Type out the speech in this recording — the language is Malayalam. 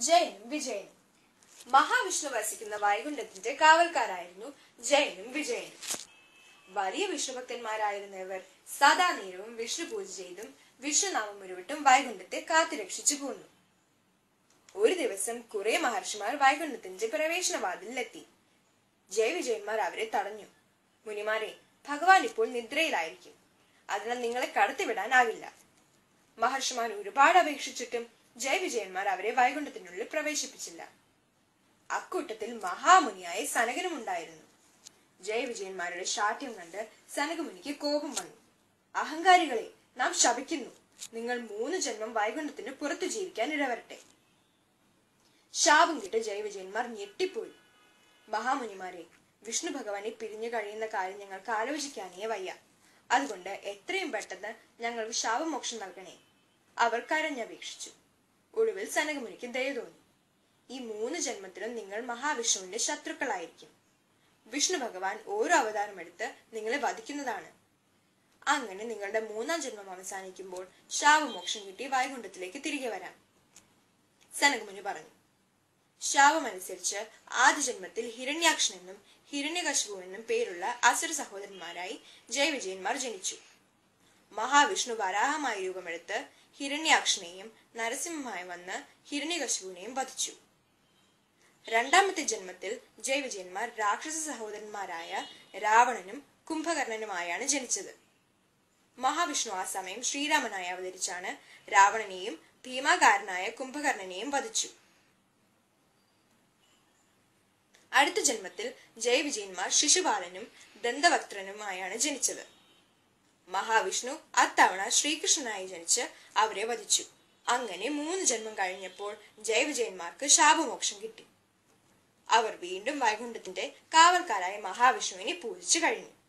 ജയനും വിജയനും. മഹാവിഷ്ണു വസിക്കുന്ന വൈകുണ്ഠത്തിന്റെ കാവൽക്കാരായിരുന്നു ജയനും വിജയനും. വലിയ വിഷ്ണുഭക്തന്മാരായിരുന്ന ഇവർ സദാ നേരവും വിഷ്ണു പൂജ ചെയ്തും വിഷ്ണുനാമം ഉരുവിട്ടും വൈകുണ്ഠത്തെ കാത്തുരക്ഷിച്ചു പോന്നു. ഒരു ദിവസം കുറെ മഹർഷിമാർ വൈകുണ്ഠത്തിന്റെ പ്രവേശനവാതിലെത്തി ജയവിജയന്മാർ അവരെ തടഞ്ഞു. മുനിമാരെ ഭഗവാൻ ഇപ്പോൾ നിദ്രയിലായിരിക്കും. അതിനാൽ നിങ്ങളെ കടത്തിവിടാനാവില്ല. മഹർഷിമാർ ഒരുപാട് അപേക്ഷിച്ചിട്ടും ജയവിജയന്മാർ അവരെ വൈകുണ്ഠത്തിനുള്ളിൽ പ്രവേശിപ്പിച്ചില്ല. അക്കൂട്ടത്തിൽ മഹാമുനിയായ സനകനും ഉണ്ടായിരുന്നു. ജയവിജയന്മാരുടെ ശാഠ്യം കണ്ട് സനകമുനിക്ക് കോപം വന്നു. അഹങ്കാരികളെ നാം ശപിക്കുന്നു. നിങ്ങൾ മൂന്ന് ജന്മം വൈകുണ്ഠത്തിന് പുറത്തു ജീവിക്കാൻ ഇടവരട്ടെ. ശാപം കിട്ട ജയവിജയന്മാർ ഞെട്ടിപ്പോയി. മഹാമുനിമാരെ വിഷ്ണു ഭഗവാനെ പിരിഞ്ഞു കഴിയുന്ന കാര്യം ഞങ്ങൾക്ക് ആലോചിക്കാനേ വയ്യ. അതുകൊണ്ട് എത്രയും പെട്ടെന്ന് ഞങ്ങൾക്ക് ശാപമോക്ഷം നൽകണേ. അവർ കരഞ്ഞപേക്ഷിച്ചു. ഒടുവിൽ സനകമുനിക്ക് ദയ തോന്നി. ഈ മൂന്ന് ജന്മത്തിലും നിങ്ങൾ മഹാവിഷ്ണുവിന്റെ ശത്രുക്കളായിരിക്കും. വിഷ്ണു ഭഗവാൻ ഓരോ അവതാരം എടുത്ത് നിങ്ങളെ വധിക്കുന്നതാണ്. അങ്ങനെ നിങ്ങളുടെ മൂന്നാം ജന്മം അവസാനിക്കുമ്പോൾ ശാവമോക്ഷം കിട്ടി വൈകുണ്ഠത്തിലേക്ക് തിരികെ വരാം. സനകമുനി പറഞ്ഞു. ശാവമനുസരിച്ച് ആദ്യ ജന്മത്തിൽ ഹിരണ്യാക്ഷൻ എന്നും ഹിരണ്യകശു എന്നും പേരുള്ള അസുര സഹോദരന്മാരായി ജയവിജയന്മാർ ജനിച്ചു. മഹാവിഷ്ണു വരാഹമായി രൂപമെടുത്ത് ഹിരണ്യാക്ഷനെയും നരസിംഹമായി വന്ന് ഹിരണ്യകശുവിനെയും വധിച്ചു. രണ്ടാമത്തെ ജന്മത്തിൽ ജയവിജയന്മാർ രാക്ഷസ സഹോദരന്മാരായ രാവണനും കുംഭകർണനുമായാണ് ജനിച്ചത്. മഹാവിഷ്ണു ആ സമയം ശ്രീരാമനായി അവതരിച്ചാണ് രാവണനെയും ഭീമാകാരനായ കുംഭകർണനെയും വധിച്ചു. അടുത്ത ജന്മത്തിൽ ജയവിജയന്മാർ ശിശുപാലനും ദന്തവക്ത്രനുമായാണ് ജനിച്ചത്. മഹാവിഷ്ണു അത്തവണ ശ്രീകൃഷ്ണനായി ജനിച്ച് അവരെ വധിച്ചു. അങ്ങനെ മൂന്ന് ജന്മം കഴിഞ്ഞപ്പോൾ ജയവിജയന്മാർക്ക് ശാപമോക്ഷം കിട്ടി. അവർ വീണ്ടും വൈകുണ്ഠത്തിന്റെ കാവൽക്കാരായ മഹാവിഷ്ണുവിനെ പൂജിച്ചു കഴിഞ്ഞു.